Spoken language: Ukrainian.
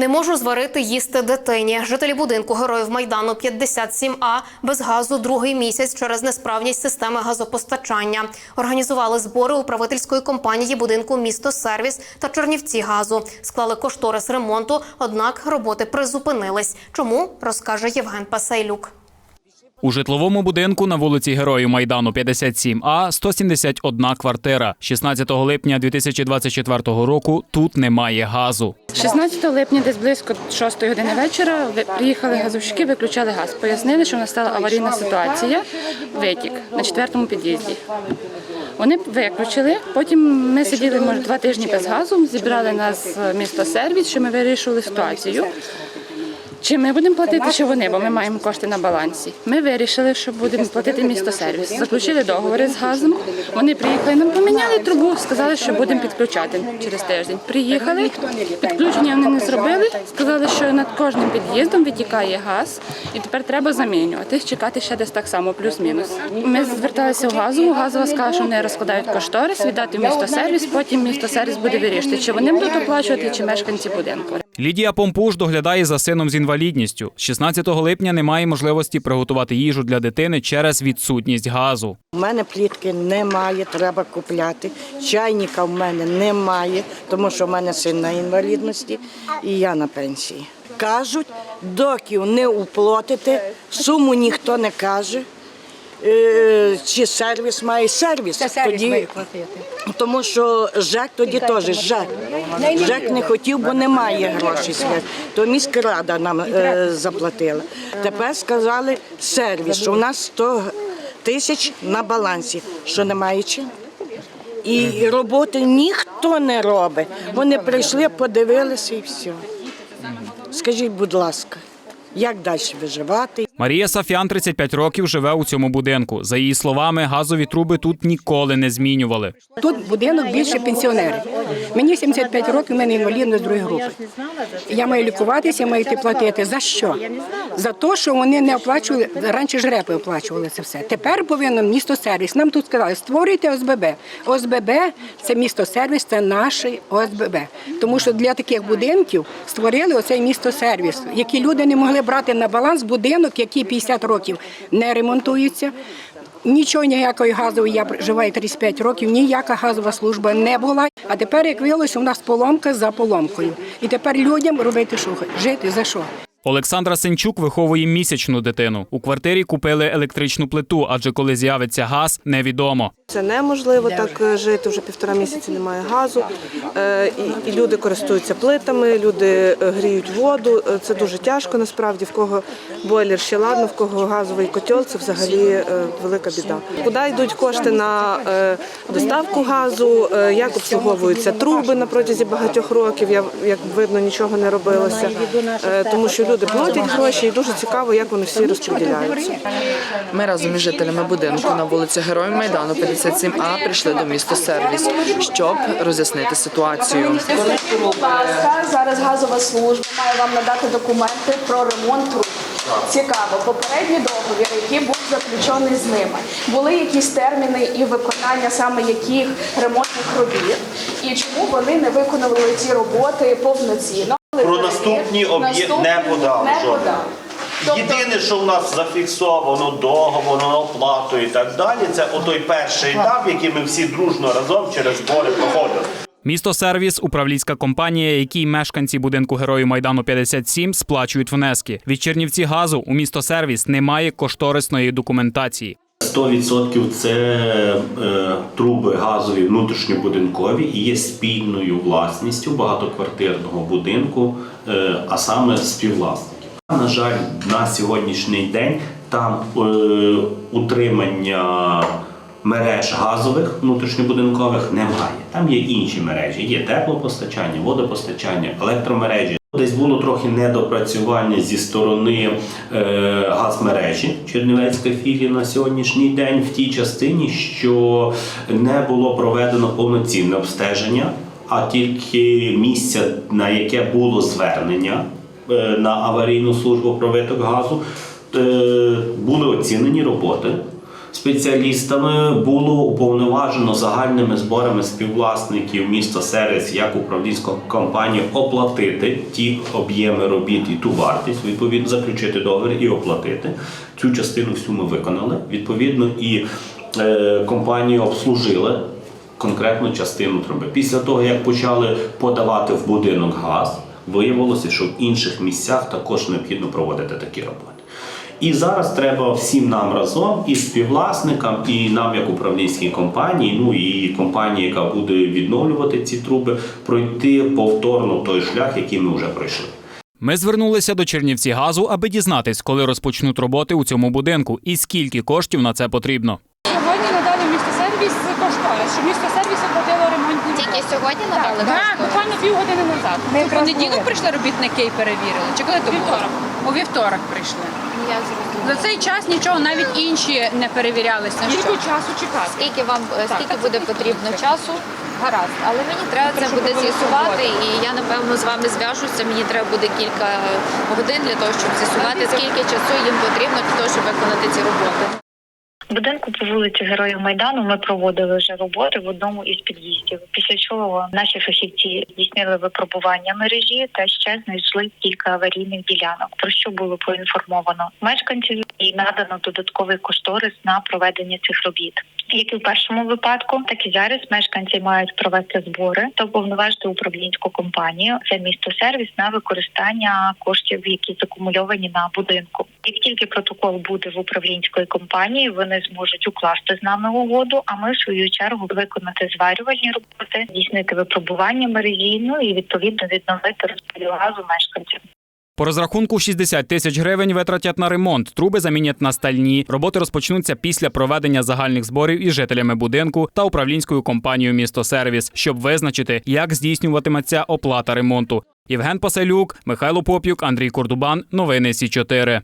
Не можу зварити їсти дитині. Жителі будинку героїв майдану 57А без газу другий місяць через несправність системи газопостачання. Організували збори управительської компанії будинку Місто Сервіс та Чернівці газу. Склали кошторис ремонту, однак роботи призупинились. Чому розкаже Євген Пасейлюк. У житловому будинку на вулиці Героїв Майдану 57А 171 квартира. 16 липня 2024 року тут немає газу. 16 липня, десь близько 6 години вечора, приїхали газовщики, виключали газ. Пояснили, що настала аварійна ситуація, витік на четвертому під'їзді. Вони виключили. Потім ми сиділи може два тижні без газу. Зібрали нас місто сервіс, що ми вирішили ситуацію. Чи ми будемо платити, чи вони, бо ми маємо кошти на балансі. Ми вирішили, що будемо платити місто сервіс. Заключили договори з газом. Вони приїхали, нам поміняли трубу, сказали, що будемо підключати через тиждень. Приїхали, підключення вони не зробили. Сказали, що над кожним під'їздом витікає газ, і тепер треба замінювати, чекати ще десь так само, плюс-мінус. Ми зверталися в газову. Газова сказала, що вони розкладають кошторис, віддати в місто сервіс. Потім місто сервіс буде вирішити, чи вони будуть оплачувати, чи мешканці будинку. Лідія Помпуш доглядає за сином з інвалідністю. З 16 липня немає можливості приготувати їжу для дитини через відсутність газу. У мене плітки немає, треба купляти. Чайника в мене немає, тому що в мене син на інвалідності і я на пенсії. Кажуть, доки не уплатите, суму ніхто не каже. Е, Чи сервіс має сервіс, тоді, тому що ЖЕК тоді теж ЖЕК. ЖЕК не хотів, бо немає грошей. То міська рада нам е, заплатила. Тепер сказали сервіс, що у нас 100 тисяч на балансі, що немає чим. І роботи ніхто не робить. Вони прийшли, подивилися і все. Скажіть, будь ласка, як далі виживати? Марія Сафян 35 років живе у цьому будинку. За її словами, газові труби тут ніколи не змінювали. Тут будинок більше пенсіонерів. Мені 75 років, в мене інвалідність другої групи. Я маю лікуватися, маю йти платити. За що? За те, що вони не оплачували, раніше ж репи оплачували це все. Тепер повинно місто сервіс. Нам тут сказали, створюйте ОСББ. ОСББ це місто сервіс, це наш ОСББ. Тому що для таких будинків створили оцей місто сервіс, які люди не могли брати на баланс будинок, який 50 років не ремонтується. Нічого ніякої газової, я проживаю 35 років, ніяка газова служба не була. А тепер, як виявилося, у нас поломка за поломкою. І тепер людям робити що? Жити за що? Олександра Сенчук виховує місячну дитину. У квартирі купили електричну плиту, адже коли з'явиться газ, невідомо. Це неможливо так е, жити. Вже півтора місяці немає газу. Е, І, люди користуються плитами, люди е, гріють воду. Це дуже тяжко насправді. В кого бойлер ще ладно, в кого газовий котел це взагалі велика біда. Куди йдуть кошти на доставку газу, як обслуговуються труби на протязі багатьох років. Я як видно, нічого не робилося, тому що люди платять гроші, і дуже цікаво, як вони всі розподіляються. Ми разом із жителями будинку на вулиці Героїв Майдану 57А прийшли до міста сервіс, щоб роз'яснити ситуацію. Зараз газова служба має вам надати документи про ремонт труб. Цікаво, попередній договір, який був заключений з ними, були якісь терміни і виконання саме яких ремонтних робіт, і чому вони не виконали ці роботи повноцінно. Про наступні об'єкти не подали Не жодного. подали. Тобто Єдине, що в нас зафіксовано договор на оплату і так далі, це отой перший етап, який ми всі дружно разом через збори проходили. Місто Сервіс управлінська компанія, якій мешканці будинку Героїв Майдану 57 сплачують внески. Від Чернівці газу у місто Сервіс немає кошторисної документації. 100% це е, труби газові внутрішньобудинкові і є спільною власністю багатоквартирного будинку, е, а саме співвласників. На жаль, на сьогоднішній день там е, утримання мереж газових внутрішньобудинкових немає. Там є інші мережі, є теплопостачання, водопостачання, електромережі. Десь було трохи недопрацювання зі сторони е, газмережі Чернівецької філії на сьогоднішній день в тій частині, що не було проведено повноцінне обстеження, а тільки місце, на яке було звернення е, на аварійну службу про виток газу, е, були оцінені роботи. Спеціалістами було уповноважено загальними зборами співвласників міста сервіс як управлінську компанію оплатити ті об'єми робіт і ту вартість, відповідно, заключити договір і оплатити. Цю частину всю ми виконали. Відповідно, і е, компанія обслужила конкретну частину труби. Після того, як почали подавати в будинок газ, виявилося, що в інших місцях також необхідно проводити такі роботи. І зараз треба всім нам разом, і співвласникам, і нам, як управлінській компанії, ну і компанії, яка буде відновлювати ці труби, пройти повторно той шлях, який ми вже пройшли. Ми звернулися до Чернівці газу, аби дізнатись, коли розпочнуть роботи у цьому будинку і скільки коштів на це потрібно. Сьогодні надали місто сервіс кошторис, що місто сервіс оплатило ремонтні Тільки сьогодні надали Так, буквально півгодини назад. Ми В понеділок прийшли робітники і перевірили. Чи коли то вівторок? У вівторок прийшли. Я зрозуміла. За цей час нічого навіть інші не перевірялися. Скільки часу чекати? Скільки вам е, скільки буде потрібно часу? Гаразд, але мені треба це буде з'ясувати, і я напевно з вами зв'яжуся. Мені треба буде кілька годин для того, щоб з'ясувати, скільки часу їм потрібно для того, щоб виконати ці роботи. Будинку по вулиці Героїв Майдану ми проводили вже роботи в одному із під'їздів. Після чого наші фахівці здійснили випробування мережі та ще знайшли кілька аварійних ділянок, про що було поінформовано мешканців і надано додатковий кошторис на проведення цих робіт. Як і в першому випадку, так і зараз мешканці мають провести збори та уповноважити управлінську компанію це місто сервіс на використання коштів, які закумульовані на будинку. Як тільки протокол буде в управлінської компанії, вони зможуть укласти з нами угоду. А ми в свою чергу виконати зварювальні роботи, здійснити випробування мережі, ну і відповідно відновити розподіл газу мешканцям. По розрахунку 60 тисяч гривень витратять на ремонт. Труби замінять на стальні. Роботи розпочнуться після проведення загальних зборів із жителями будинку та управлінською компанією Місто Сервіс, щоб визначити, як здійснюватиметься оплата ремонту. Євген Паселюк, Михайло Поп'юк, Андрій Кордубан. Новини Сі 4